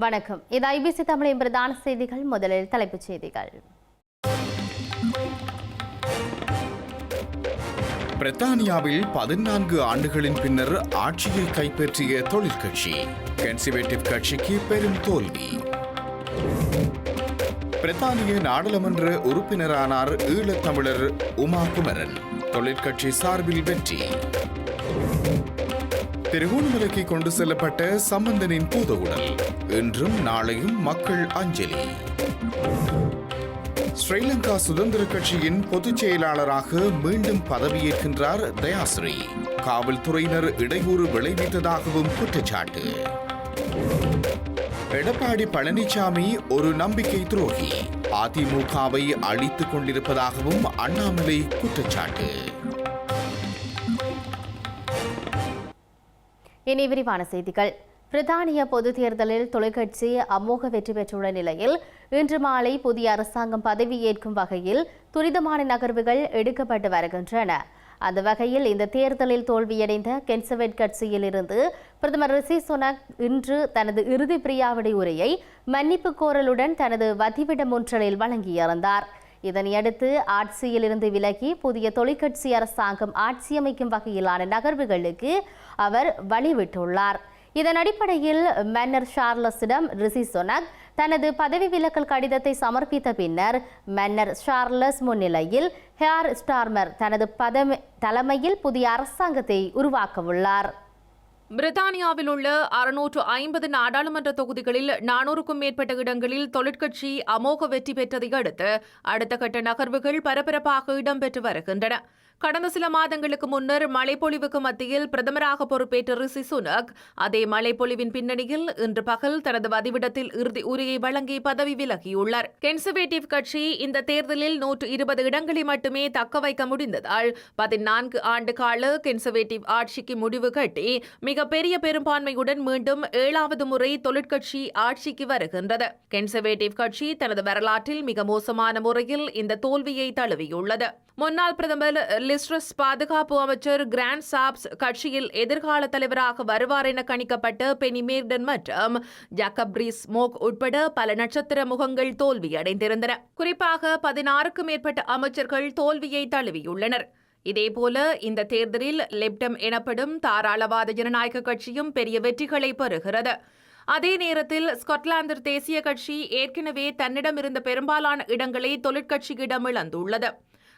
வணக்கம். இது ஐபிசி தமிழின் பிரதான செய்திகள். முதலில் தலைப்புச் செய்திகள். பிரித்தானியாவில் பதினான்கு ஆண்டுகளின் பின்னர் ஆட்சியை கைப்பற்றிய தொழிற்கட்சி கன்சர்வேட்டிவ் கட்சிக்கு பெரும் தோல்வி. பிரித்தானிய நாடாளுமன்ற உறுப்பினரானார் ஈழத்தமிழர் உமா குமரன். தொழிற்கட்சி சார்பில் வெற்றி. திருகோணமலைக்கு கொண்டு செல்லப்பட்ட சம்பந்தனின் பூதவுடல் இன்றும் நாளையும் மக்கள் அஞ்சலி. ஸ்ரீலங்கா சுதந்திர கட்சியின் பொதுச் செயலாளராக மீண்டும் பதவியேற்கின்றார் தயாஸ்ரீ. காவல்துறையினர் இடையூறு விளைவித்ததாகவும் குற்றச்சாட்டு. எடப்பாடி பழனிசாமி ஒரு நம்பிக்கை துரோகி. அதிமுகவை அழித்துக் கொண்டிருப்பதாகவும் அண்ணாமலை குற்றச்சாட்டு. இனி விரிவான செய்திகள். பிரித்தானிய பொது தேர்தலில் தொலைக்காட்சி அமோக வெற்றி பெற்றுள்ள நிலையில் இன்று மாலை புதிய அரசாங்கம் பதவியேற்கும் வகையில் துரிதமான நகர்வுகள் எடுக்கப்பட்டு வருகின்றன. அந்த வகையில் இந்த தேர்தலில் தோல்வியடைந்த கென்சவேட் கட்சியிலிருந்து பிரதமர் ரிஷி சுனக் இன்று தனது இறுதி பிரியாவிடை உரையை மன்னிப்பு கோரலுடன் தனது வதிவிடம் ஒன்றலில் வழங்கியிருந்தார். இதனையடுத்து ஆட்சியிலிருந்து விலகி புதிய தொழிற்கட்சி அரசாங்கம் ஆட்சியமைக்கும் வகையிலான நகர்வுகளுக்கு அவர் வழிவிட்டுள்ளார். இதன் அடிப்படையில் மன்னர் ஷார்லஸிடம் ரிசி சொனக் தனது பதவி விலக்கல் கடிதத்தை சமர்ப்பித்த பின்னர் மன்னர் ஷார்லஸ் முன்னிலையில் ஹேர் ஸ்டார்மர் தனது பதவி தலைமையில் புதிய அரசாங்கத்தை உருவாக்கவுள்ளார். பிரித்தானியாவில் உள்ள அறுநூற்று ஐம்பது நாடாளுமன்ற தொகுதிகளில் நானூறுக்கும் மேற்பட்ட இடங்களில் தொழிற்கட்சி அமோக வெற்றி பெற்றதை அடுத்து அடுத்த கட்ட நகர்வுகள் பரபரப்பாக இடம்பெற்று வருகின்றன. கடந்த சில மாதங்களுக்கு முன்னர் மழைப்பொழிவுக்கு மத்தியில் பிரதமராக பொறுப்பேற்ற ரிஷி சுனக் அதே மழைப்பொழிவின் பின்னணியில் இன்று பகல் தனது வதிவிடத்தில் இறுதி உரையை வழங்கி பதவி விலகியுள்ளார். கன்சர்வேட்டிவ் கட்சி இந்த தேர்தலில் நூற்று இருபது இடங்களை மட்டுமே தக்க வைக்க முடிந்ததால் பதினான்கு ஆண்டு கால கன்சர்வேட்டிவ் ஆட்சிக்கு முடிவு கட்டி மிகப்பெரிய பெரும்பான்மையுடன் மீண்டும் ஏழாவது முறை தொழிற்கட்சி ஆட்சிக்கு வருகின்றது. கன்சர்வேட்டிவ் கட்சி தனது வரலாற்றில் மிக மோசமான முறையில் இந்த தோல்வியை தழுவியுள்ளது. முன்னாள் பிரதமர் லிஸ்ட்ரஸ் பாதுகாப்பு அமைச்சர் கிராண்ட் சாப்ஸ் கட்சியில் எதிர்கால தலைவராக வருவார் என கணிக்கப்பட்ட பெனி மேர்டன் மற்றும் ஜாக்கப்ரீஸ் மோக் உட்பட பல நட்சத்திர முகங்கள் தோல்வியடைந்திருந்தன. குறிப்பாக பதினாறுக்கும் மேற்பட்ட அமைச்சர்கள் தோல்வியை தழுவியுள்ளனர். இதேபோல இந்த தேர்தலில் லெப்டம் எனப்படும் தாராளவாத ஜனநாயக கட்சியும் பெரிய வெற்றிகளை பெறுகிறது. அதே நேரத்தில் ஸ்காட்லாந்து தேசிய கட்சி ஏற்கனவே தன்னிடம் இருந்த பெரும்பாலான இடங்களை தொழிற்கட்சியிடம் இழந்துள்ளது.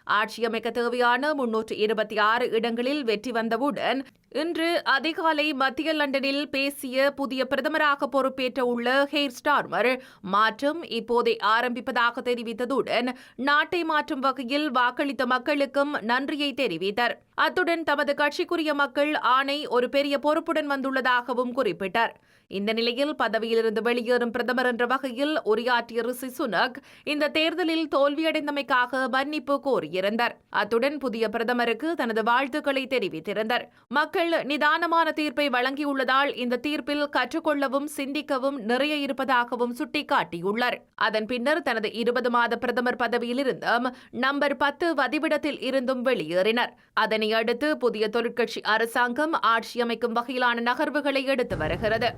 ஆட்சியமைக்க தேவையான முன்னூற்று இருபத்தி ஆறு இடங்களில் வெற்றி வந்தவுடன் இன்று அதிகாலை மத்திய லண்டனில் பேசிய புதிய பிரதமராக பொறுப்பேற்ற உள்ள ஹெய்ர் ஸ்டார்மர் மாற்றம் இப்போதே ஆரம்பிப்பதாக தெரிவித்ததுடன் நாட்டை மாற்றும் வகையில் வாக்களித்த மக்களுக்கும் நன்றியை தெரிவித்தார். அத்துடன் தமது கட்சிக்குரிய மக்கள் ஆணை ஒரு பெரிய பொறுப்புடன் வந்துள்ளதாகவும் குறிப்பிட்டார். இந்த நிலையில் பதவியிலிருந்து வெளியேறும் பிரதமர் என்ற வகையில் உரையாற்றிய ரிஷி சுனக் இந்த தேர்தலில் தோல்வியடைந்தமைக்காக மன்னிப்பு கோரியிருந்தார். அத்துடன் புதிய பிரதமருக்கு தனது வாழ்த்துக்களை தெரிவித்திருந்தார். மக்கள் நிதானமான தீர்ப்பை வழங்கியுள்ளதால் இந்த தீர்ப்பில் கற்றுக்கொள்ளவும் சிந்திக்கவும் நிறைய இருப்பதாகவும் சுட்டிக்காட்டியுள்ளார். அதன் பின்னர் தனது இருபது மாத பிரதமர் பதவியிலிருந்தும் நம்பர் பத்து வதிவிடத்தில் இருந்தும் வெளியேறினர். அதனை அடுத்து புதிய தொழிற்கட்சி அரசாங்கம் ஆட்சியமைக்கும் வகையிலான நகர்வுகளை எடுத்து வருகிறது.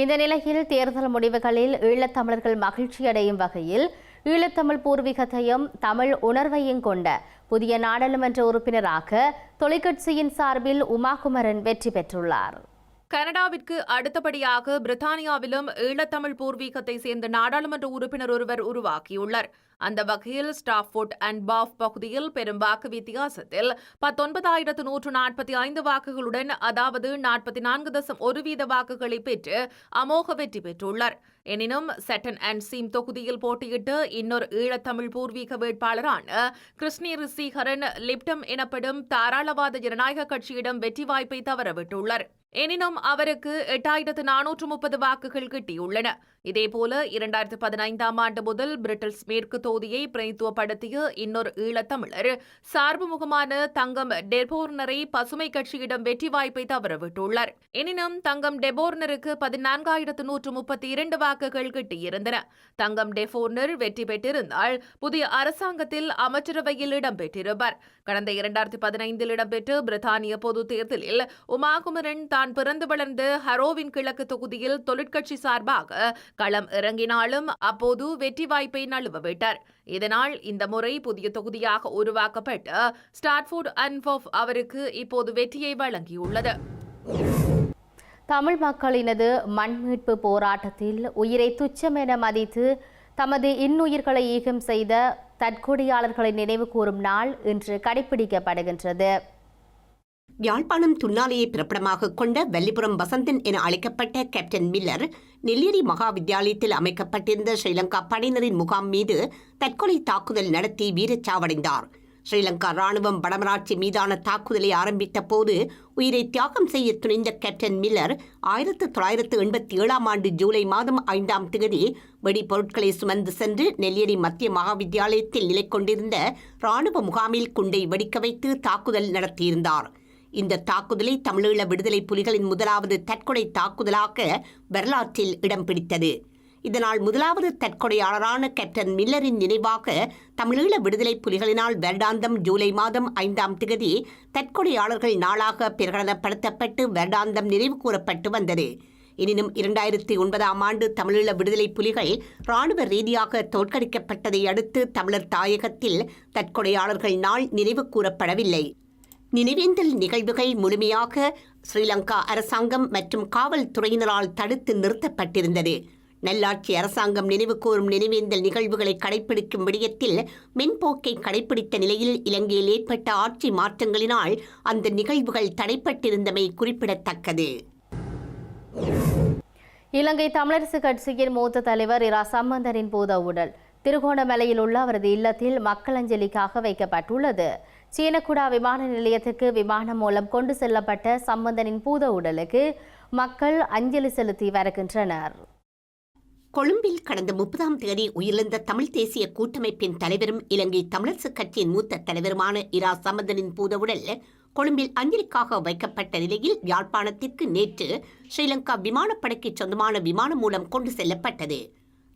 இந்த நிலையில் தேர்தல் முடிவுகளில் ஈழத்தமிழர்கள் மகிழ்ச்சியடையும் வகையில் ஈழத்தமிழ் பூர்வீகத்தையும் தமிழ் உணர்வையும் கொண்ட புதிய நாடாளுமன்ற உறுப்பினராக தொலைக்கட்சியின் சார்பில் உமாகுமரன் வெற்றி பெற்றுள்ளார். கனடாவிற்கு அடுத்தபடியாக பிரித்தானியாவிலும் ஈழத்தமிழ் பூர்வீகத்தை சேர்ந்த நாடாளுமன்ற உறுப்பினர் ஒருவர் உருவாக்கியுள்ளார். அந்த வகையில் ஸ்டாஃபோர்ட் அண்ட் பாஃப் பகுதியில் பெரும் வாக்கு வித்தியாசத்தில் பத்தொன்பதாயிரத்து நூற்று நாற்பத்தி ஐந்து வாக்குகளுடன் அதாவது நாற்பத்தி நான்கு தசம் ஒரு வீத வாக்குகளை பெற்று அமோக வெற்றி பெற்றுள்ளார். எனினும் செட்டன் அண்ட் சீம் தொகுதியில் போட்டியிட்டு இன்னொரு ஈழத்தமிழ் பூர்வீக வேட்பாளரான கிருஷ்ணி ரிஷிகரன் லிப்டம் எனப்படும் தாராளவாத ஜனநாயக கட்சியிடம் வெற்றி வாய்ப்பை தவறவிட்டுள்ளார். எனினும் அவருக்கு எட்டாயிரத்து நானூற்று முப்பது வாக்குகள் கிட்டியுள்ளன. இதேபோல இரண்டாயிரத்து பதினைந்தாம் ஆண்டு முதல் பிரிட்டில்ஸ் மேற்கு தொகுதியை பிரதித்துவப்படுத்திய இன்னொரு ஈழத்தமிழர் சார்பு முகமான தங்கம் டெபோர்னரை பசுமை கட்சியிடம் வெற்றி வாய்ப்பை தவறவிட்டுள்ளார் எனினும் தங்கம் டெபோர்னருக்கு பதினான்காயிரத்து நூற்று முப்பத்தி இரண்டு வாக்குகள் கிட்டியிருந்தன. தங்கம் டெபோர்னர் வெற்றி பெற்றிருந்தால் புதிய அரசாங்கத்தில் அமைச்சரவையில் இடம்பெற்றிருப்பார். கடந்த இரண்டாயிரத்து பதினைந்தில் இடம்பெற்ற பிரித்தானிய பொது தேர்தலில் உமாகுமரன் தான் பிறந்து வளர்ந்த ஹரோவின் கிழக்கு தொகுதியில் தொழிற்கட்சி சார்பாக களம் இறங்கினாலும் அப்போது வெற்றி வாய்ப்பை நழுவவிட்டார். இதனால் இந்த முறை புதிய தொகுதியாக உருவாக்கப்பட்ட ஸ்டாட்ஃபோர்ட் அன்ஃபோஃப் அவருக்கு இப்போது வெற்றியை வழங்கியுள்ளது. தமிழ் மக்களினது மண்மீட்பு போராட்டத்தில் உயிரை துச்சம் என மதித்து தமது இன்னுயிர்களை ஈகம் செய்த தற்கொடியாளர்களை நினைவு கூறும் நாள் இன்று கடைபிடிக்கப்படுகின்றது யாழ்ப்பாணம் துன்னாலையை பிறப்பிடமாக கொண்ட வெள்ளிபுரம் வசந்தன் என அழைக்கப்பட்ட கேப்டன் மில்லர் நெல்லியரி மகா வித்தியாலயத்தில் அமைக்கப்பட்டிருந்த ஸ்ரீலங்கா படையினரின் முகாம் மீது தற்கொலை தாக்குதல் நடத்தி வீரச்சாவடைந்தார். ஸ்ரீலங்கா ராணுவம் வடமராட்சி மீதான தாக்குதலை ஆரம்பித்த போது உயிரை தியாகம் செய்ய துணிந்த கேப்டன் மில்லர் ஆயிரத்து தொள்ளாயிரத்து எண்பத்தி ஏழாம் ஆண்டு ஜூலை மாதம் ஐந்தாம் தேதி வெடிபொருட்களை சுமந்து சென்று நெல்லியரி மத்திய மகா வித்தியாலயத்தில் நிலை கொண்டிருந்த ராணுவ முகாமில் குண்டை வெடிக்க வைத்து தாக்குதல் நடத்தியிருந்தார். இந்த தாக்குதலை தமிழீழ விடுதலை புலிகளின் முதலாவது தற்கொலை தாக்குதலாக வரலாற்றில் இடம் பிடித்தது. இதனால் முதலாவது தற்கொலையாளரான கேப்டன் மில்லரின் நினைவாக தமிழீழ விடுதலை புலிகளினால் வருடாந்தம் ஜூலை மாதம் ஐந்தாம் தேதி தற்கொலையாளர்கள் நாளாக பிரகடனப்படுத்தப்பட்டு வருடாந்தம் நினைவு கூறப்பட்டு வந்தது. எனினும் இரண்டாயிரத்தி ஒன்பதாம் ஆண்டு தமிழீழ விடுதலை புலிகள் இராணுவ ரீதியாக தோற்கடிக்கப்பட்டதை அடுத்து தமிழர் தாயகத்தில் தற்கொலையாளர்கள் நாள் நினைவு கூறப்படவில்லை. நினைவேந்தல் நிகழ்வுகள் முழுமையாக ஸ்ரீலங்கா அரசாங்கம் மற்றும் காவல்துறையினரால் தடுத்து நிறுத்தப்பட்டிருந்தது. நல்லாட்சி அரசாங்கம் நினைவு கூறும் நினைவேந்தல் நிகழ்வுகளை கடைபிடிக்கும் விடயத்தில் மென்போக்கை கடைபிடித்த நிலையில் இலங்கையில் ஏற்பட்ட ஆட்சி மாற்றங்களினால் அந்த நிகழ்வுகள் தடைப்பட்டிருந்தமை குறிப்பிடத்தக்கது. இலங்கை தமிழரசு கட்சியின் மூத்த தலைவர் இரா சம்பந்தரின் பூத உடல் திருகோணமலையில் உள்ள அவரது இல்லத்தில் மக்கள் அஞ்சலிக்காக வைக்கப்பட்டுள்ளது. சீனக்குடா விமான நிலையத்துக்கு விமானம் மூலம் கொண்டு செல்லப்பட்ட சம்பந்தனின் பூத உடலுக்கு மக்கள் அஞ்சலி செலுத்தி வருகின்றனர். கொழும்பில் கடந்த முப்பதாம் தேதி உயிரிழந்த தமிழ் தேசிய கூட்டமைப்பின் தலைவரும் இலங்கை தமிழரசுக் கட்சியின் மூத்த தலைவருமான இரா சம்பந்தனின் பூதவுடல் கொழும்பில் அஞ்சலிக்காக வைக்கப்பட்ட நிலையில் யாழ்ப்பாணத்திற்கு நேற்று ஸ்ரீலங்கா விமானப்படைக்கு சொந்தமான விமானம் மூலம் கொண்டு செல்லப்பட்டது.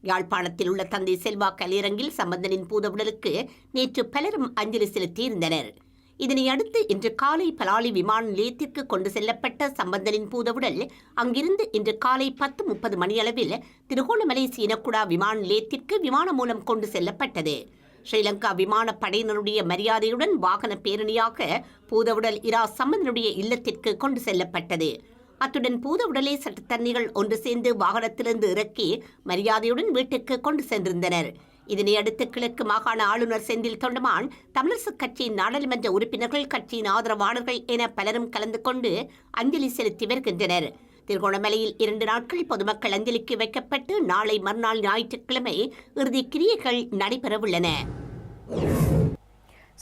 யாழ்ப்பாணத்தில் உள்ள தந்தை செல்வா கலையரங்கில் சம்பந்தனின் பூதவுடலுக்கு நேற்று பலரும் அஞ்சலி செலுத்தியிருந்தனர். இதனை அடுத்து இன்று காலை பலாலி விமான நிலையத்திற்கு கொண்டு செல்லப்பட்ட சம்பந்தனின் பூதவுடல் அங்கிருந்து இன்று காலை பத்து முப்பது மணியளவில் திருகோணமலை சீனக்குடா விமான நிலையத்திற்கு விமானம் மூலம் கொண்டு செல்லப்பட்டது. ஸ்ரீலங்கா விமானப் படையினருடைய மரியாதையுடன் வாகன பேரணியாக பூதவுடல் இரா சம்பந்தனுடைய இல்லத்திற்கு கொண்டு செல்லப்பட்டது. அத்துடன் பூத பூதவுடலை சட்டத்தன்னிகள் ஒன்று சேர்ந்து வாகனத்திலிருந்து இறக்கி மரியாதையுடன் வீட்டுக்கு கொண்டு சென்றிருந்தனர். இதனையடுத்து கிழக்கு மாகாண ஆளுநர் செந்தில் தொண்டமான் தமிழரசுக் கட்சியின் நாடாளுமன்ற உறுப்பினர்கள் கட்சியின் ஆதரவாளர்கள் என பலரும் கலந்து கொண்டு அஞ்சலி செலுத்தி வருகின்றனர். திருகோணமலையில் இரண்டு நாட்கள் பொதுமக்கள் அஞ்சலிக்கு வைக்கப்பட்டு நாளை மறுநாள் ஞாயிற்றுக்கிழமை இறுதி கிரியைகள் நடைபெறவுள்ளன.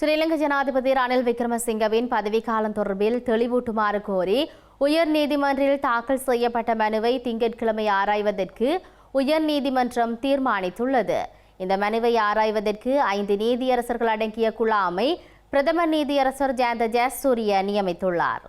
ஸ்ரீலங்கா ஜனாதிபதி ரணில் விக்ரமசிங்கவின் பதவிக்காலம் தொடர்பில் தெளிவூட்டுமாறு கோரி உயர் நீதிமன்றில் தாக்கல் செய்யப்பட்ட மனுவை திங்கட்கிழமை ஆராய்வதற்கு உயர் நீதிமன்றம் தீர்மானித்துள்ளது. இந்த மனுவை ஆராய்வதற்கு ஐந்து நீதியரசர்கள் அடங்கிய குழாமை பிரதம நீதியரசர் ஜெயந்த ஜெயசூரிய நியமித்துள்ளார்.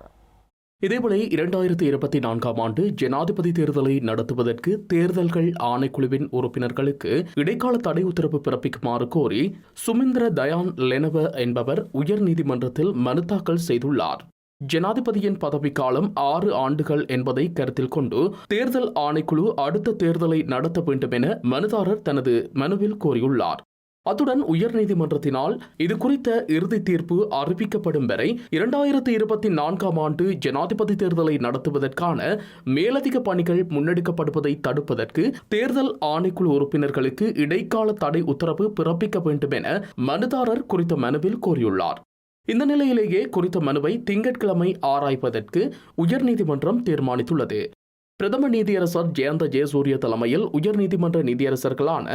இதேவேளை இரண்டாயிரத்தி இருபத்தி நான்காம் ஆண்டு ஜனாதிபதி தேர்தலை நடத்துவதற்கு தேர்தல்கள் ஆணைக்குழுவின் உறுப்பினர்களுக்கு இடைக்கால தடை உத்தரவு பிறப்பிக்குமாறு கோரி சுமிந்திர தயான் லெனவ என்பவர் உயர்நீதிமன்றத்தில் மனு தாக்கல் செய்துள்ளார். ஜனாதிபதியின் பதவிக்காலம் ஆறு ஆண்டுகள் என்பதை கருத்தில் கொண்டு தேர்தல் ஆணைக்குழு அடுத்த தேர்தலை நடத்த வேண்டும் என மனுதாரர் தனது மனுவில் கோரியுள்ளார். அத்துடன் உயர்நீதிமன்றத்தினால் இது குறித்த இறுதி தீர்ப்பு அறிவிக்கப்படும் வரை இரண்டாயிரத்தி இருபத்தி நான்காம் ஆண்டு ஜனாதிபதி தேர்தலை நடத்துவதற்கான மேலதிக பணிகள் முன்னெடுக்கப்படுவதை தடுப்பதற்கு தேர்தல் ஆணைக்குழு உறுப்பினர்களுக்கு இடைக்கால தடை உத்தரவு பிறப்பிக்க வேண்டும் என மனுதாரர் குறித்த மனுவில் கோரியுள்ளார். இந்த நிலையிலேயே குறித்த மனுவை திங்கட்கிழமை ஆராய்வதற்கு உயர்நீதிமன்றம் தீர்மானித்துள்ளது. பிரதம நீதியரசர் ஜெயந்த ஜெயசூரிய தலைமையில் உயர்நீதிமன்ற நீதியரசர்களான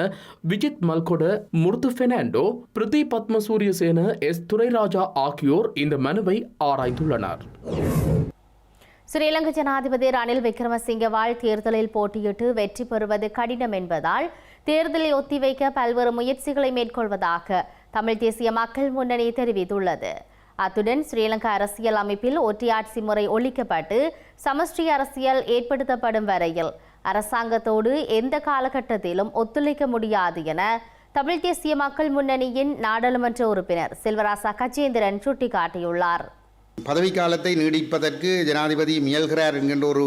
விஜித் மல்கொட முர்து பெர்னாண்டோ பிரிதி பத்மசூரிய சேன எஸ். துரைராஜா ஆகியோர் இந்த மனுவை ஆராய்ந்துள்ளனர். ஸ்ரீலங்கா ஜனாதிபதி ரணில் விக்ரமசிங்கவால் தேர்தலில் போட்டியிட்டு வெற்றி பெறுவது கடினம் என்பதால் தேர்தலை ஒத்திவைக்க பல்வேறு முயற்சிகளை மேற்கொள்வதாக தமிழ் தேசிய மக்கள் முன்னணி தெரிவித்துள்ளது. அத்துடன் ஸ்ரீலங்கா அரசியல் அமைப்பில் ஒற்றையாட்சி முறை ஒழிக்கப்பட்டு சமஷ்டி அரசியல் ஏற்படுத்தப்படும் வரையில் அரசாங்கத்தோடு எந்த காலகட்டத்திலும் ஒத்துழைக்க முடியாது என தமிழ் தேசிய மக்கள் முன்னணியின் நாடாளுமன்ற உறுப்பினர் செல்வராசா கஜேந்திரன் சுட்டிக்காட்டியுள்ளார். பதவிக்காலத்தை நீடிப்பதற்கு ஜனாதிபதி முயல்கிறார் என்கின்ற ஒரு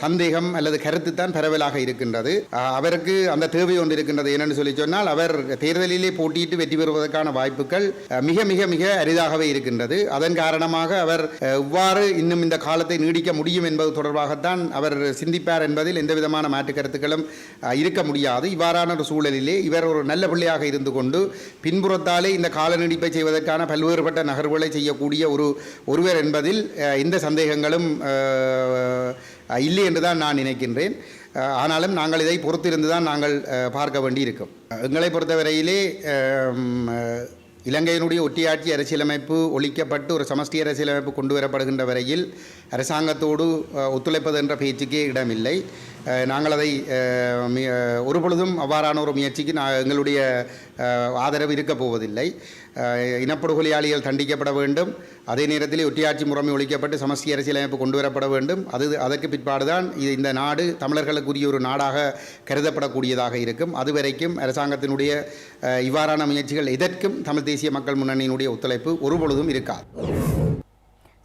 சந்தேகம் அல்லது கருத்து தான் பரவலாக இருக்கின்றது. அவருக்கு அந்த தேவை ஒன்று இருக்கின்றது. என்னென்னு சொல்லி சொன்னால் அவர் தேர்தலிலே போட்டியிட்டு வெற்றி பெறுவதற்கான வாய்ப்புகள் மிக மிக மிக அரிதாகவே இருக்கின்றது. அதன் காரணமாக அவர் இவ்வாறு இன்னும் இந்த காலத்தை நீடிக்க முடியும் என்பது தொடர்பாகத்தான் அவர் சிந்திப்பார் என்பதில் எந்த விதமான மாற்று கருத்துக்களும் இருக்க முடியாது. இவ்வாறான ஒரு சூழலிலே இவர் ஒரு நல்ல பிள்ளையாக இருந்து கொண்டு பின்புறத்தாலே இந்த கால நீடிப்பை செய்வதற்கான பல்வேறுபட்ட நகர்வுகளை செய்யக்கூடிய ஒரு ஒருவர் என்பதில் இந்த எந்த சந்தேகங்களும் இல்லை என்று தான் நான் நினைக்கின்றேன். ஆனாலும் நாங்கள் இதை பொறுத்திருந்து தான் நாங்கள் பார்க்க வேண்டியிருக்கும். எங்களை பொறுத்தவரையிலே இலங்கையினுடைய ஒட்டியாட்சி அரசியலமைப்பு ஒழிக்கப்பட்டு ஒரு சமஷ்டி அரசியலமைப்பு கொண்டு வரப்படுகின்ற வரையில் அரசாங்கத்தோடு ஒத்துழைப்பது என்ற பேச்சுக்கே இடமில்லை. நாங்கள் அதை ஒரு பொழுதும் அவ்வாறான ஒரு முயற்சிக்கு நான் எங்களுடைய ஆதரவு இருக்கப் போவதில்லை. இனப்படுகொலையாளிகள் தண்டிக்கப்பட வேண்டும். அதே நேரத்தில் ஒட்டியாட்சி முறைமை ஒழிக்கப்பட்டு சமஷ்டி அரசியலமைப்பு கொண்டு வரப்பட வேண்டும். அது அதற்கு பிற்பாடுதான் இது இந்த நாடு தமிழர்களுக்குரிய ஒரு நாடாக கருதப்படக்கூடியதாக இருக்கும். அதுவரைக்கும் அரசாங்கத்தினுடைய இவ்வாறான முயற்சிகள் எதற்கும் தமிழ் தேசிய மக்கள் முன்னணியினுடைய ஒத்துழைப்பு ஒருபொழுதும் இருக்காது.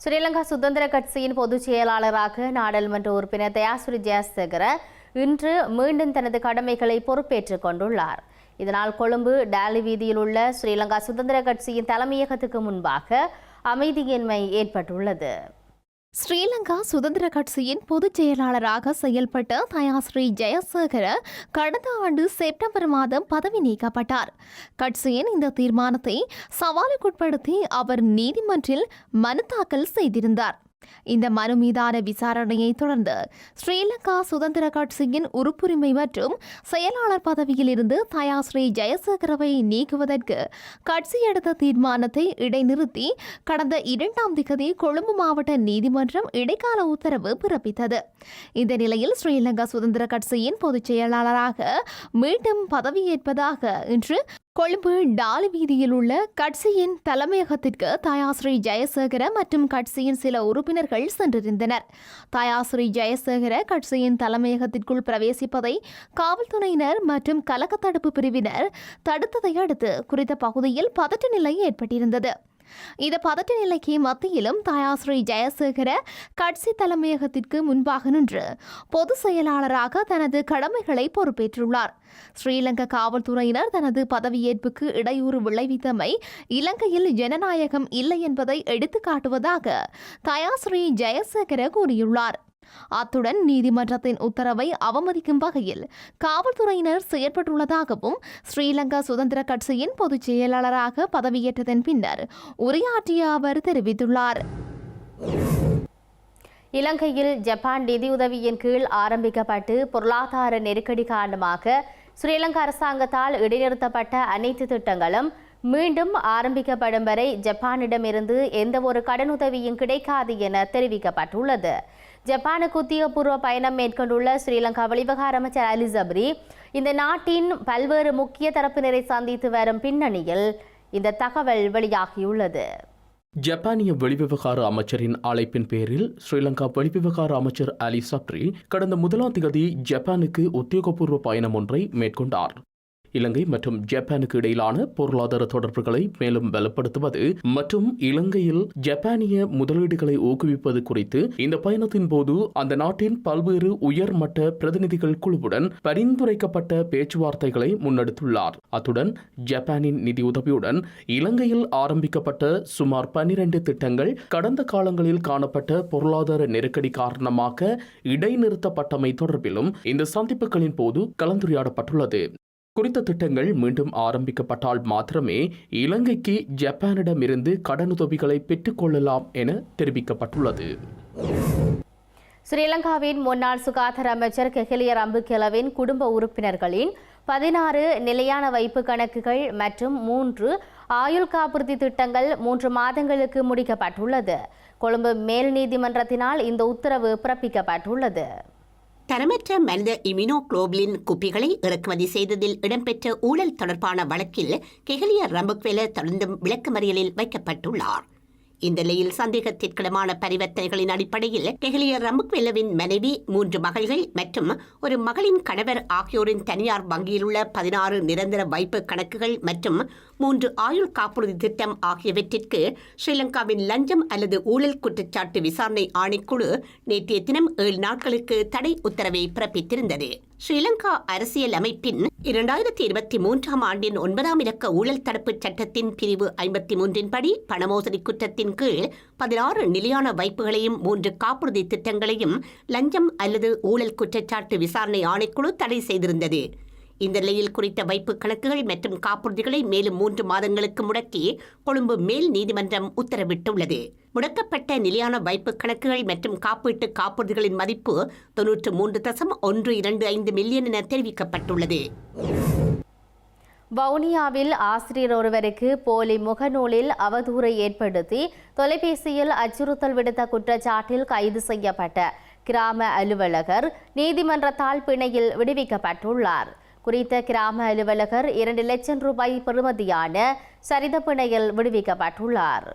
ஸ்ரீலங்கா சுதந்திர கட்சியின் பொதுச் செயலாளராக நாடாளுமன்ற உறுப்பினர் தயாசுரி ஜெயசேகர இன்று மீண்டும் தனது கடமைகளை பொறுப்பேற்றுக் கொண்டுள்ளார். இதனால் கொழும்பு டாலி வீதியில் உள்ள ஸ்ரீலங்கா சுதந்திர கட்சியின் தலைமையகத்துக்கு முன்பாக அமைதியின்மை ஏற்பட்டுள்ளது. ஸ்ரீலங்கா சுதந்திர கட்சியின் பொதுச் செயலாளராக செயல்பட்ட தயாஸ்ரீ ஜெயசேகர கடந்த ஆண்டு செப்டம்பர் மாதம் பதவி நீக்கப்பட்டார். கட்சியின் இந்த தீர்மானத்தை சவாலுக்குட்படுத்தி அவர் நீதிமன்றில் மனு தாக்கல் செய்திருந்தார். இந்த மனு மீதான விசாரணையை தொடர்ந்து ஸ்ரீலங்கா சுதந்திர கட்சியின் உறுப்புரிமை மற்றும் செயலாளர் பதவியில் இருந்து தயாஸ்ரீ ஜெயசேகரவை நீக்குவதற்கு கட்சி எடுத்த தீர்மானத்தை இடைநிறுத்தி கடந்த இரண்டாம் திகதி கொழும்பு மாவட்ட நீதிமன்றம் இடைக்கால உத்தரவு பிறப்பித்தது. இந்த நிலையில் ஸ்ரீலங்கா சுதந்திர கட்சியின் பொதுச் செயலாளராக மீண்டும் பதவியேற்பதாக இன்று கொழும்பு டாலி வீதியில் உள்ள கட்சியின் தலைமையகத்திற்கு தயாஸ்ரீ ஜெயசேகர மற்றும் கட்சியின் சில உறுப்பினர்கள் சென்றிருந்தனர். தயாஸ்ரீ ஜெயசேகர கட்சியின் தலைமையகத்திற்குள் பிரவேசிப்பதை காவல்துறையினர் மற்றும் கலக்கத்தடுப்பு பிரிவினர் தடுத்ததை அடுத்து குறித்த பகுதியில் பதட்ட நிலை ஏற்பட்டிருந்தது. இந்த பதட்ட நிலைக்கு மத்தியிலும் தயாஸ்ரீ ஜெயசேகர கட்சி தலைமையகத்திற்கு முன்பாக நின்று பொதுச் செயலாளராக தனது கடமைகளை பொறுப்பேற்றுள்ளார். ஸ்ரீலங்கா காவல்துறையினர் தனது பதவியேற்புக்கு இடையூறு விளைவித்தமை இலங்கையில் ஜனநாயகம் இல்லை என்பதை எடுத்துக்காட்டுவதாக தயாஸ்ரீ ஜெயசேகர கூறியுள்ளார். அத்துடன் நீதிமன்றத்தின் உத்தரவை அவமதிக்கும் வகையில் காவல்துறையினர் செயற்பட்டுள்ளதாகவும் ஸ்ரீலங்கா சுதந்திர கட்சியின் பொதுச் செயலாளராக பதவியேற்றதன் பின்னர் உரையாற்றிய அவர் தெரிவித்துள்ளார். இலங்கையில் ஜப்பான் நிதியுதவியின் கீழ் ஆரம்பிக்கப்பட்டு பொருளாதார நெருக்கடி காரணமாக ஸ்ரீலங்கா அரசாங்கத்தால் இடைநிறுத்தப்பட்ட அனைத்து திட்டங்களும் மீண்டும் ஆரம்பிக்கப்படும் வரை ஜப்பானிடமிருந்து எந்த ஒரு கடனுதவியும் கிடைக்காது என தெரிவிக்கப்பட்டுள்ளது. ஜப்பானுக்கு உத்தியோகபூர்வ பயணம் மேற்கொண்டுள்ள ஸ்ரீலங்கா வெளிவகார அமைச்சர் அலி ஜப்ரி இந்த நாட்டின் பல்வேறு முக்கிய தரப்பினரை சந்தித்து வரும் பின்னணியில் இந்த தகவல் வெளியாகியுள்ளது. ஜப்பானிய வெளிவிவகார அமைச்சரின் அழைப்பின் பேரில் ஸ்ரீலங்கா வெளிவிவகார அமைச்சர் அலி சப்ரி கடந்த முதலாம் திகதி ஜப்பானுக்கு உத்தியோகபூர்வ பயணம் ஒன்றை மேற்கொண்டார். இலங்கை மற்றும் ஜப்பானுக்கு இடையிலான பொருளாதார தொடர்புகளை மேலும் பலப்படுத்துவது மற்றும் இலங்கையில் ஜப்பானிய முதலீடுகளை ஊக்குவிப்பது குறித்து இந்த பயணத்தின் போது அந்த நாட்டின் பல்வேறு உயர்மட்ட பிரதிநிதிகள் குழுவுடன் பரிந்துரைக்கப்பட்ட பேச்சுவார்த்தைகளை முன்னெடுத்துள்ளார். அத்துடன் ஜப்பானின் நிதியுதவியுடன் இலங்கையில் ஆரம்பிக்கப்பட்ட சுமார் பனிரண்டு திட்டங்கள் கடந்த காலங்களில் காணப்பட்ட பொருளாதார நெருக்கடி காரணமாக இடைநிறுத்தப்பட்டமை தொடர்பிலும் இந்த சந்திப்புகளின் போது கலந்துரையாடப்பட்டுள்ளது. குறித்த திட்டங்கள் மீண்டும் ஆரம்பிக்கப்பட்டால் மாத்திரமே இலங்கைக்கு ஜப்பானிடமிருந்து கடனுதவிகளை பெற்றுக்கொள்ளலாம் என தெரிவிக்கப்பட்டுள்ளது. ஸ்ரீலங்காவின் முன்னாள் சுகாதார அமைச்சர் கெஹலிய ரம்புகெலவின் குடும்ப உறுப்பினர்களின் பதினாறு நிலையான வைப்பு கணக்குகள் மற்றும் மூன்று ஆயுள் காப்புறுதி திட்டங்கள் மூன்று மாதங்களுக்கு முடிக்கப்பட்டுள்ளது. கொழும்பு மேல் நீதிமன்றத்தினால் இந்த உத்தரவு பிறப்பிக்கப்பட்டுள்ளது. தரமற்ற மனித இம்யூனோகுளோபுலின் குப்பிகளை இறக்குமதி செய்ததில் இடம்பெற்ற ஊழல் தொடர்பான வழக்கில் கெஹலிய ரம்புக்வெல தொடர்ந்தும் விளக்கமறியலில் வைக்கப்பட்டுள்ளார். இந்த நிலையில் சந்தேகத்திற்கிடமான பரிவர்த்தனைகளின் அடிப்படையில் கெஹலிய ரமுக்வெல்லவின் மனைவி மூன்று மகள்கள் மற்றும் ஒரு மகளின் கணவர் ஆகியோரின் தனியார் வங்கியில் உள்ள பதினாறு நிரந்தர வைப்பு கணக்குகள் மற்றும் மூன்று ஆயுள் காப்புறுதி திட்டம் ஆகியவற்றிற்கு ஸ்ரீலங்காவின் லஞ்சம் அல்லது ஊழல் குற்றச்சாட்டு விசாரணை ஆணைக்குழு நேற்றைய தினம் ஏழு நாட்களுக்கு தடை உத்தரவை பிறப்பித்திருந்தது. ஸ்ரீலங்கா அரசியல் அமைப்பின் இரண்டாயிரத்தி இருபத்தி மூன்றாம் ஆண்டின் ஒன்பதாம் இலக்க ஊழல் தடுப்பு சட்டத்தின் பிரிவு ஐம்பத்தி மூன்றின் படி பணமோசடி குற்றத்தின் கீழ் பதினாறு நிலையான வைப்புகளையும் மூன்று காப்புறுதி திட்டங்களையும் லஞ்சம் அல்லது ஊழல் குற்றச்சாட்டு விசாரணை ஆணைக்குழு தடை செய்திருந்தது. இந்த நிலையில் குறித்த வைப்பு கணக்குகள் மற்றும் காப்புறுதிகளை மேலும் மூன்று மாதங்களுக்கு முடக்கி கொழும்பு மேல் நீதிமன்றம் உத்தரவிட்டுள்ளது. முடக்கப்பட்ட நிலையான வைப்பு கணக்குகள் மற்றும் காப்பீட்டு காப்புறுதிகளின் மதிப்பு தொன்னூற்று மூன்று தசம் ஒன்று இரண்டு ஐந்து மில்லியன் என தெரிவிக்கப்பட்டுள்ளது. வவுனியாவில் ஆசிரியர் ஒருவருக்கு போலி முகநூலில் அவதூறை ஏற்படுத்தி தொலைபேசியில் அச்சுறுத்தல் விடுத்த குற்றச்சாட்டில் கைது செய்யப்பட்ட கிராம அலுவலகர் நீதிமன்றத்தால் பிணையில் விடுவிக்கப்பட்டுள்ளார். குறித்த கிராம அலுவலகர் இரண்டு லட்சம் ரூபாய் பெறுமதியான சரித பிணையில் விடுவிக்கப்பட்டுள்ளார்.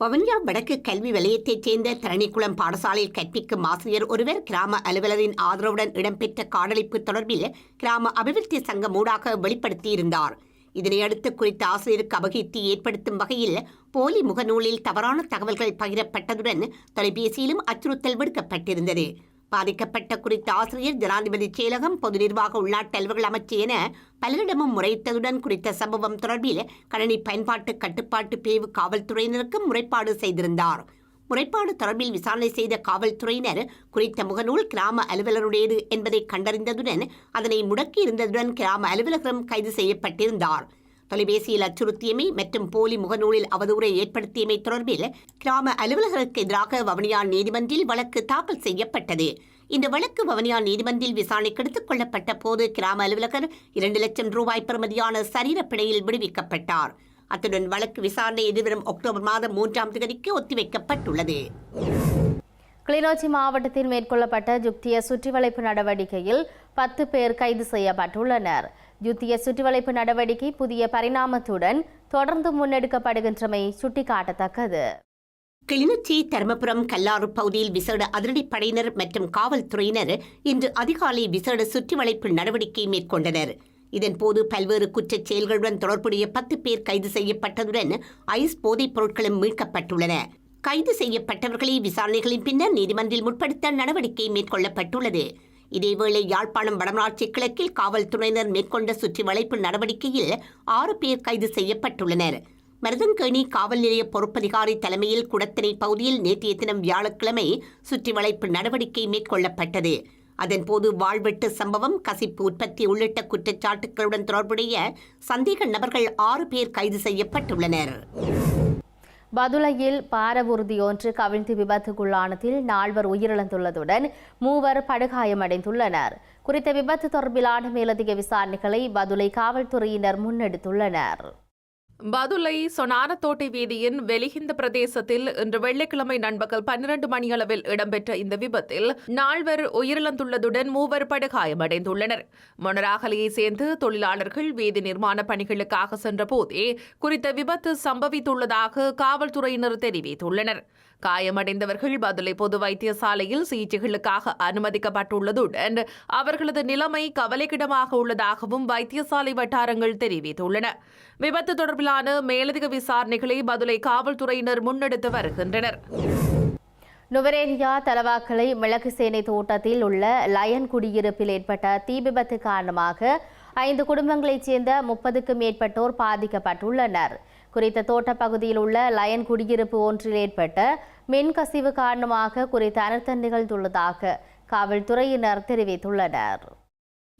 வவுனியா வடக்கு கல்வி வலயத்தைச் சேர்ந்த தரணிக்குளம் பாடசாலையில் கற்பிக்கும் ஆசிரியர் ஒருவர் கிராம அலுவலரின் ஆதரவுடன் இடம்பெற்ற காணொளிப்பு தொடர்பில் கிராம அபிவிருத்தி சங்கம் ஊடாக வெளிப்படுத்தியிருந்தார். இதனையடுத்து குறித்த ஆசிரியருக்கு அபகீர்த்தி ஏற்படுத்தும் வகையில் போலி முகநூலில் தவறான தகவல்கள் பகிரப்பட்டதுடன் தொலைபேசியிலும் அச்சுறுத்தல் விடுக்கப்பட்டிருந்தது. பாதிக்கப்பட்ட குறித்த ஆசிரியர் ஜனாதிபதி செயலகம் பொது நிர்வாக உள்நாட்டு அலுவல்கள் அமைச்சு என பலரிடமும் முறையிட்டதுடன் குறித்த சம்பவம் தொடர்பில் கணனி பயன்பாட்டு கட்டுப்பாட்டு பிரிவு காவல்துறையினருக்கும் முறைப்பாடு செய்திருந்தார். முறைப்பாடு தொடர்பில் விசாரணை செய்த காவல்துறையினர் குறித்த முகநூல் கிராம அலுவலருடையது என்பதை கண்டறிந்ததுடன் அதனை முடக்கியிருந்ததுடன் கிராம அலுவலகரும் கைது செய்யப்பட்டிருந்தார். தொலைபேசியில் அச்சுறுத்தியமை மற்றும் போலி முகநூலில் அவதூறை ஏற்படுத்தியமை தொடர்பில் கிராம அலுவலர்களுக்கு எதிராக வவனியான் நீதிமன்றில் வழக்கு தாக்கல் செய்யப்பட்டது. இந்த வழக்கு வவனியான் நீதிமன்றில் விசாரணைக்கு எடுத்துக் கொள்ளப்பட்ட போது கிராம அலுவலகர் இரண்டு லட்சம் ரூபாய் பெறுமதியான சரீர பிணையில் விடுவிக்கப்பட்டார். அத்துடன் வழக்கு விசாரணை எதிர்வரும் அக்டோபர் மாதம் மூன்றாம் தேதிக்கு ஒத்திவைக்கப்பட்டுள்ளது. கிளிநொச்சி மாவட்டத்தில் மேற்கொள்ளப்பட்ட ஜுக்திய சுற்றிவளைப்பு நடவடிக்கையில் பத்து பேர் கைது செய்யப்பட்டுள்ளனர். யுத்திய சுற்றிவளைப்பு நடவடிக்கை புதிய பரிணாமத்துடன் தொடர்ந்து முன்னெடுக்கப்படுகின்றமை சுட்டிக்காட்டத்தக்கது. கிளிநொச்சி தர்மபுரம் கல்லாறு பகுதியில் விசேட அதிரடிப்படையினர் மற்றும் காவல்துறையினர் இன்று அதிகாலை விசேட சுற்றிவளைப்பு நடவடிக்கை மேற்கொண்டனர். இதன்போது பல்வேறு குற்றச் செயல்களுடன் தொடர்புடைய பத்து பேர் கைது செய்யப்பட்டதுடன் ஐஸ் போதைப் பொருட்களும் மீட்கப்பட்டுள்ளன. கைது செய்யப்பட்டவர்களை விசாரணைகளின் பின்னர் நீதிமன்றில் முற்படுத்த நடவடிக்கை மேற்கொள்ளப்பட்டுள்ளது. இதேவேளை யாழ்ப்பாணம் வடமராட்சி கிழக்கில் காவல்துறையினர் மேற்கொண்ட சுற்றி வளைப்பு நடவடிக்கையில் ஆறு பேர் கைது செய்யப்பட்டுள்ளனர். மருதங்கேணி காவல் நிலைய பொறுப்பதிகாரி தலைமையில் குடத்தினை பகுதியில் நேற்றைய தினம் வியாழக்கிழமை சுற்றி வளைப்பு நடவடிக்கை மேற்கொள்ளப்பட்டது. அதன்போது வாழ்வெட்டு சம்பவம் கசிப்பு உற்பத்தி உள்ளிட்ட குற்றச்சாட்டுகளுடன் தொடர்புடைய சந்தேக நபர்கள் ஆறு பேர் கைது செய்யப்பட்டுள்ளனர். பதுளையில் பாரவூர்தி ஒன்று கவிழ்ந்து விபத்துக்குள்ளானதில் நால்வர் உயிரிழந்துள்ளதுடன் மூவர் படுகாயமடைந்துள்ளனர். குறித்த விபத்து தொடர்பிலான மேலதிக விசாரணைகளை பதுளை காவல்துறையினர் முன்னெடுத்துள்ளனர். பதுளை சொனாரத்தோட்டை வீதியின் வெலிகிந்த பிரதேசத்தில் இன்று வெள்ளிக்கிழமை நண்பகல் பன்னிரண்டு மணியளவில் இடம்பெற்ற இந்த விபத்தில் நால்வர் உயிரிழந்துள்ளதுடன் மூவர் படுகாயமடைந்துள்ளனர். மொனராகலையை சேர்ந்து தொழிலாளர்கள் வீதி நிர்மாண பணிகளுக்காக சென்றபோதே குறித்த விபத்து சம்பவித்துள்ளதாக காவல்துறையினர் தெரிவித்துள்ளனர். காயமடைந்தவர்கள் பதுளை பொது வைத்தியசாலையில் சிகிச்சைகளுக்காக அனுமதிக்கப்பட்டுள்ளதுடன் அவர்களது நிலைமை கவலைக்கிடமாக உள்ளதாகவும் வைத்தியசாலை வட்டாரங்கள் தெரிவித்துள்ளன. விபத்து தொடர்பிலான மேலதிக விசாரணைகளை பதுளை காவல்துறையினர் முன்னெடுத்து வருகின்றனர். நுவரேலியா தலவாக்கலை மிளகு சேனை தோட்டத்தில் உள்ள லயன் குடியிருப்பில் ஏற்பட்ட தீ விபத்து காரணமாக ஐந்து குடும்பங்களைச் சேர்ந்த முப்பதுக்கும் மேற்பட்டோர் பாதிக்கப்பட்டுள்ளனர். குறித்த தோட்டப்பகுதியில் உள்ள லயன் குடியிருப்பு ஒன்றில் ஏற்பட்ட மின் கசிவு காரணமாக குறித்த அனர்த்தம் நிகழ்ந்துள்ளதாக காவல்துறையினர் தெரிவித்துள்ளனர்.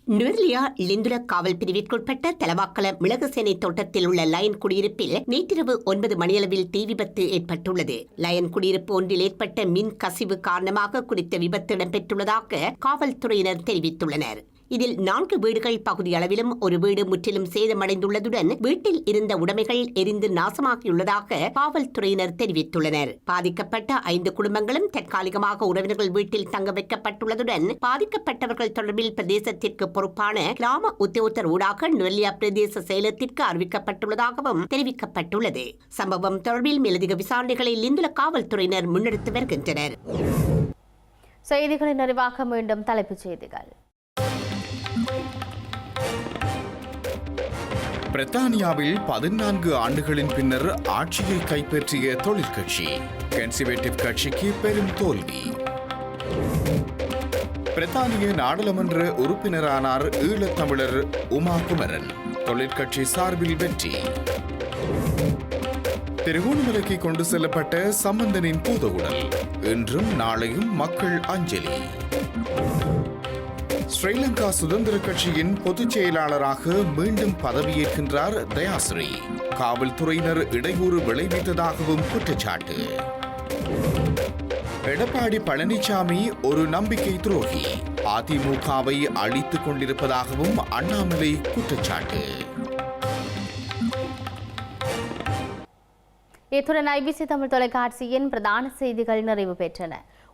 நுவர்லியா லிந்துல காவல் பிரிவிற்குட்பட்ட தலவாக்கல மிளகுசேனை தோட்டத்தில் உள்ள லயன் குடியிருப்பில் நேற்றிரவு ஒன்பது மணியளவில் தீ விபத்து ஏற்பட்டுள்ளது. லயன் குடியிருப்பு ஒன்றில் ஏற்பட்ட மின் கசிவு காரணமாக குறித்த விபத்து இடம்பெற்றுள்ளதாக காவல்துறையினர் தெரிவித்துள்ளனர். இதில் நான்கு வீடுகள் பகுதியளவிலும் ஒரு வீடு முற்றிலும் சேதமடைந்துள்ளதுடன் வீட்டில் இருந்த உடைமைகள் எரிந்து நாசமாகியுள்ளதாக காவல்துறையினர் தெரிவித்துள்ளனர். பாதிக்கப்பட்ட ஐந்து குடும்பங்களும் தற்காலிகமாக உறவினர்கள் வீட்டில் தங்க வைக்கப்பட்டுள்ளதுடன் பாதிக்கப்பட்டவர்கள் தொடர்பில் பிரதேசத்திற்கு பொறுப்பான கிராம உத்தியோகத்தர் ஊடாக நுவல்லியா பிரதேச செயலத்திற்கு அறிவிக்கப்பட்டுள்ளதாகவும் தெரிவிக்கப்பட்டுள்ளது. சம்பவம் தொடர்பில் மேலதிக விசாரணைகளை லிந்துல காவல்துறையினர் முன்னெடுத்து வருகின்றனர். செய்திகளின் நிறைவாக மீண்டும் தலைப்புச் செய்திகள். பிரித்தானியாவில் பதினான்கு ஆண்டுகளின் பின்னர் ஆட்சியை கைப்பற்றிய தொழிற்கட்சி கன்சர்வேட்டிவ் கட்சிக்கு பெரும் தோல்வி. பிரித்தானிய நாடாளுமன்ற உறுப்பினரானார் ஈழத்தமிழர் உமா குமரன் தொழிற்கட்சி சார்பில் வெற்றி. திருகோணமலைக்கு கொண்டு செல்லப்பட்ட சம்பந்தனின் பூதவுடல். இன்றும் நாளையும் மக்கள் அஞ்சலி. ஸ்ரீலங்கா சுதந்திர கட்சியின் பொதுச் செயலாளராக மீண்டும் பதவியேற்கின்றார் தயாஸ்ரீ. காவல்துறையினர் இடையூறு விளைவித்ததாகவும் குற்றச்சாட்டு. எடப்பாடி பழனிசாமி ஒரு நம்பிக்கை துரோகி. அதிமுகவை அழித்துக் கொண்டிருப்பதாகவும் அண்ணாமலை குற்றச்சாட்டு. இத்துடன் ஐபிசி தமிழ் தொலைக்காட்சியின் பிரதான செய்திகள் நிறைவு பெற்றன.